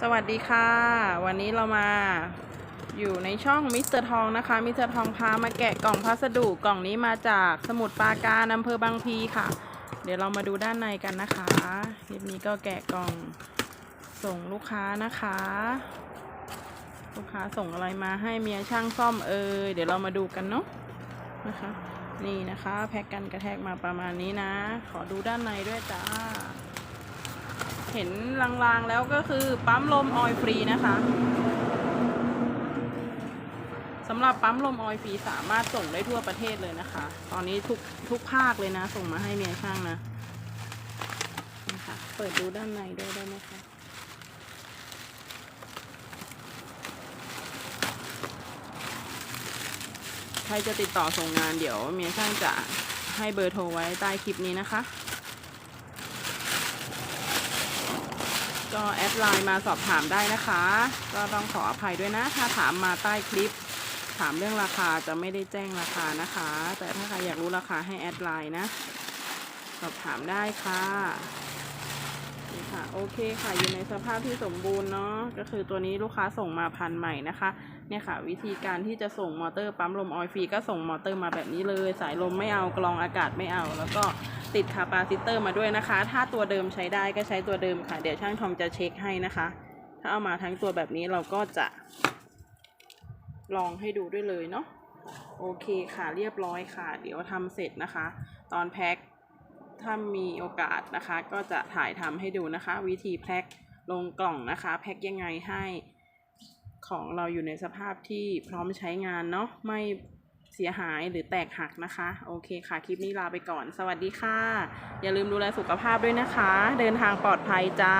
สวัสดีค่ะ วันนี้เรามาอยู่ในช่องมิสเตอร์ทองนะคะ มิสเตอร์ทองพามาแกะกล่องพัสดุกล่องนี้มาจากสมุทรปราการอำเภอบางพีค่ะ เดี๋ยวเรามาดูด้านในกันนะคะคลิปนี้ก็แกะกล่องส่งลูกค้านะคะ ลูกค้าส่งอะไรมาให้เมียช่างซ่อมเอ่ยเดี๋ยวเรามาดูกันเนาะนะคะ นี่นะคะ แพ็กกันกระแทกมาประมาณนี้นะ ขอดูด้านในด้วยจ้า เห็นลางๆแล้วก็คือปั๊มลมออยฟรีนะคะสำหรับปั๊มลมออยฟรีสามารถส่งได้ทั่วประเทศเลยนะคะ ตอนนี้ทุกทุกภาคเลยนะ ส่งมาให้เมียช่างนะนี่ค่ะเปิดดูด้านในด้วยได้ไหมคะใครจะติดต่อส่งงานเดี๋ยวเมียช่างจะให้เบอร์โทรไว้ใต้คลิปนี้นะคะ ก็แอดไลน์มาสอบถามได้นะคะ ก็ต้องขออภัยด้วยนะ ถ้าถามมาใต้คลิป ถามเรื่องราคาจะไม่ได้แจ้งราคานะคะ แต่ถ้าใครอยากรู้ราคาให้แอดไลน์นะ สอบถามได้ค่ะนี่ค่ะ โอเคค่ะ อยู่ในสภาพที่สมบูรณ์เนาะ ก็คือตัวนี้ลูกค้าส่งมาพันใหม่นะคะ เนี่ยค่ะ วิธีการที่จะส่งมอเตอร์ปั๊มลมออยฟรีก็ส่งมอเตอร์มาแบบนี้เลย สายลมไม่เอา กรองอากาศไม่เอา แล้วก็ ติดคาปาซิเตอร์มาด้วยนะคะ ถ้าตัวเดิมใช้ได้ก็ใช้ตัวเดิมค่ะ เดี๋ยวช่างทอมจะเช็คให้นะคะ ถ้าเอามาทั้งตัวแบบนี้เราก็จะ ลองให้ดูด้วยเลยเนาะ โอเคค่ะเรียบร้อยค่ะ เดี๋ยวทำเสร็จนะคะ ตอนแพ็คถ้ามีโอกาสนะคะ ก็จะถ่ายทำให้ดูนะคะ วิธีแพ็คลงกล่องนะคะ แพ็คยังไงให้ของเราอยู่ในสภาพที่พร้อมใช้งานเนาะไม่ เสียหายหรือแตกหักนะคะ โอเคค่ะ คลิปนี้ลาไปก่อน สวัสดีค่ะ อย่าลืมดูแลสุขภาพด้วยนะคะ เดินทางปลอดภัยจ้า